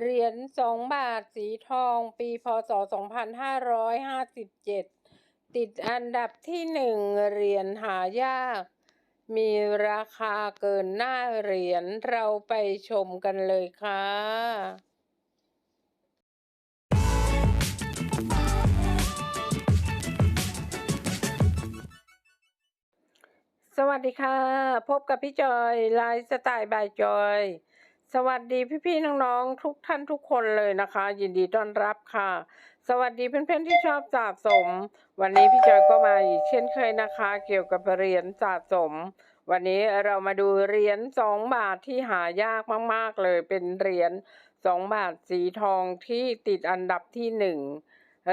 เหรียญสองบาทสีทอง ปีพศ 2557 ติดอันดับที่หนึ่งเหรียญหายาก มีราคาเกินหน้าเหรียญเราไปชมกันเลยค่ะสวัสดีค่ะ พบกับพี่จอยไลฟ์สไตล์บายจอย สวัสดีพี่ๆน้องๆทุกท่านทุกคนเลยนะคะ ยินดีต้อนรับค่ะ สวัสดีเพื่อนๆที่ชอบสะสม วันนี้พี่จอยก็มาอีกเช่นเคยนะคะ เกี่ยวกับเหรียญสะสม วันนี้เรามาดูเหรียญสองบาทที่หายากมากๆเลยเป็นเหรียญสองบาทสีทองที่ติดอันดับที่หนึ่ง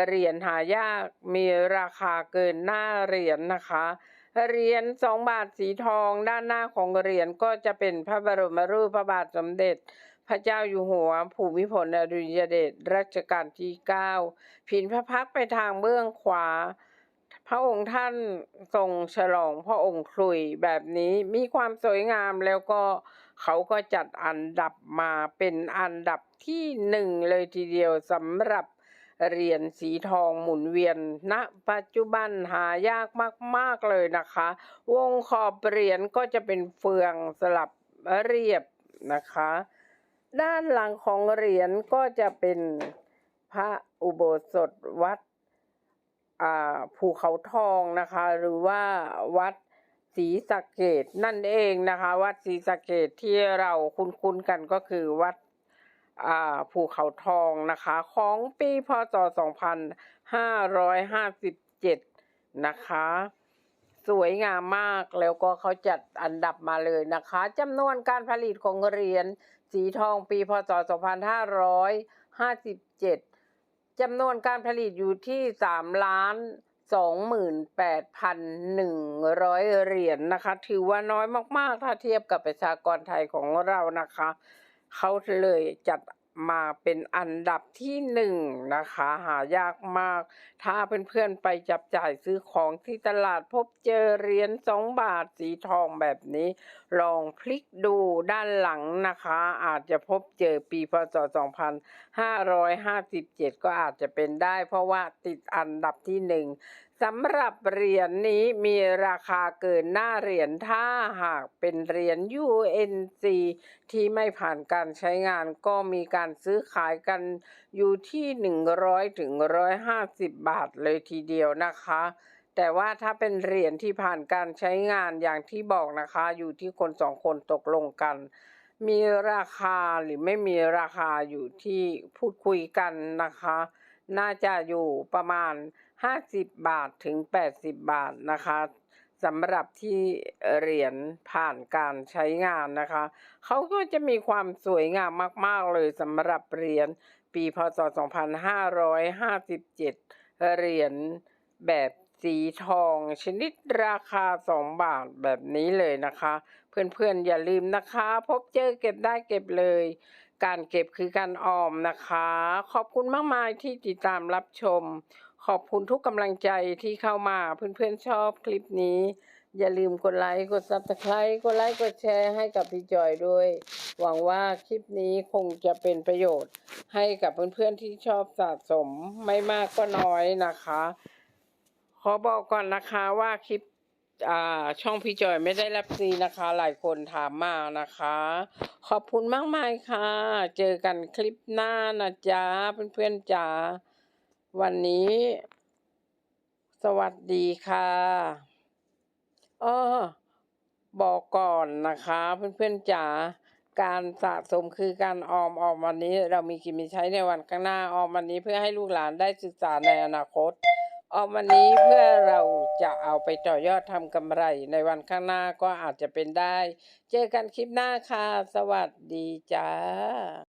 เหรียญหายากมีราคาเกินหน้าเหรียญนะคะ เหรียญสองบาทสีทองด้านหน้าของเหรียญก็จะเป็นพระบรมรูปพระบาทสมเด็จ พระเจ้าอยู่หัว ภูมิพลอดุลยเดชรัชกาลที่เก้าผินพระพักไปทางเบื้องขวา พระองค์ท่านทรงฉลองพระองค์ครุยแบบนี้มีความสวยงามแล้วก็เขาก็จัดอันดับมาเป็นอันดับที่หนึ่งเลยทีเดียวสำหรับ เหรียญสีทองหมุนเวียนณปัจจุบันหายากมาก ๆ เลยนะคะ วงขอบเหรียญก็จะเป็นเฟืองสลับเรียบนะคะ ด้านหลังของเหรียญก็จะเป็นพระอุโบสถวัดอ่าภูเขาทองนะคะ หรือว่าวัดศรีสะเกดนั่นเองนะคะ วัดศรีสะเกดที่เราคุ้นๆกันก็คือวัด ภูเขาทองนะคะ ของปีพศ 2557 นะคะ สวยงามมากแล้วก็เขาจัดอันดับมาเลยนะคะจำนวนการผลิตของเหรียญสีทองปีพศ 2557จำนวนการผลิตอยู่ที่3ล้าน28,100 เหรียญนะคะ ถือว่าน้อยมาก ๆ ถ้าเทียบกับประชากรไทยของเรานะคะ เขาเลยจัดมาเป็นอันดับที่หนึ่งนะคะ หายากมาก ถ้าเพื่อนๆไปจับจ่ายซื้อของที่ตลาดพบเจอเหรียญสองบาทสีทองแบบนี้ ลองพลิกดูด้านหลังนะคะ อาจจะพบเจอปีพศ 2557 ก็อาจจะเป็นได้เพราะว่าติดอันดับที่หนึ่ง สำหรับเหรียญนี้มีราคาเกินหน้าเหรียญถ้าหากเป็นเหรียญ UNC ที่ไม่ผ่านการใช้งานก็มีการซื้อขายกันอยู่ที่ 100ถึง150 บาทเลยทีเดียวนะคะ แต่ว่าถ้าเป็นเหรียญที่ผ่านการใช้งานอย่างที่บอกนะคะ อยู่ที่คนสองคนตกลงกัน มีราคาหรือไม่มีราคาอยู่ที่พูดคุยกันนะคะ น่าจะอยู่ประมาณ 50 บาทถึง 80 บาทนะคะสำหรับที่เหรียญผ่านการใช้งานนะคะ เขาก็จะมีความสวยงามมาก ๆ เลยสำหรับเหรียญปีพศ 2557 เหรียญแบบสีทองชนิดราคา 2 บาทแบบนี้เลยนะคะ เพื่อนๆ อย่าลืมนะคะ พบเจอเก็บได้เก็บเลย การเก็บคือการออมนะคะ ขอบคุณมากมายที่ติดตามรับชม ขอบคุณทุกกำลังใจที่เข้ามาเพื่อนๆชอบคลิปนี้ อย่าลืมกดไลค์กด subscribe กดไลค์กดแชร์ให้กับพี่จอยด้วย หวังว่าคลิปนี้คงจะเป็นประโยชน์ ให้กับเพื่อนๆที่ชอบสะสมไม่มากก็น้อยนะคะ ขอบอกก่อนนะคะว่าคลิป ช่องพี่จอยไม่ได้รับซีนะคะ หลายคนถามมานะคะ ขอบคุณมากมายค่ะ เจอกันคลิปหน้านะจ๊ะเพื่อนๆจ๋าวันนี้ สวัสดีค่ะอ้อบอกก่อนนะคะ เพื่อนๆจ๋าการสะสมคือการออมออมวันนี้ เรามีกินมีใช้ในวันข้างหน้าออมวันนี้เพื่อให้ลูกหลานได้ศึกษาในอนาคต ออมวันนี้เพื่อเราจะเอาไปต่อยอดทำกำไรในวันข้างหน้าก็อาจจะเป็นได้ เจอกันคลิปหน้าค่ะ สวัสดีจ้า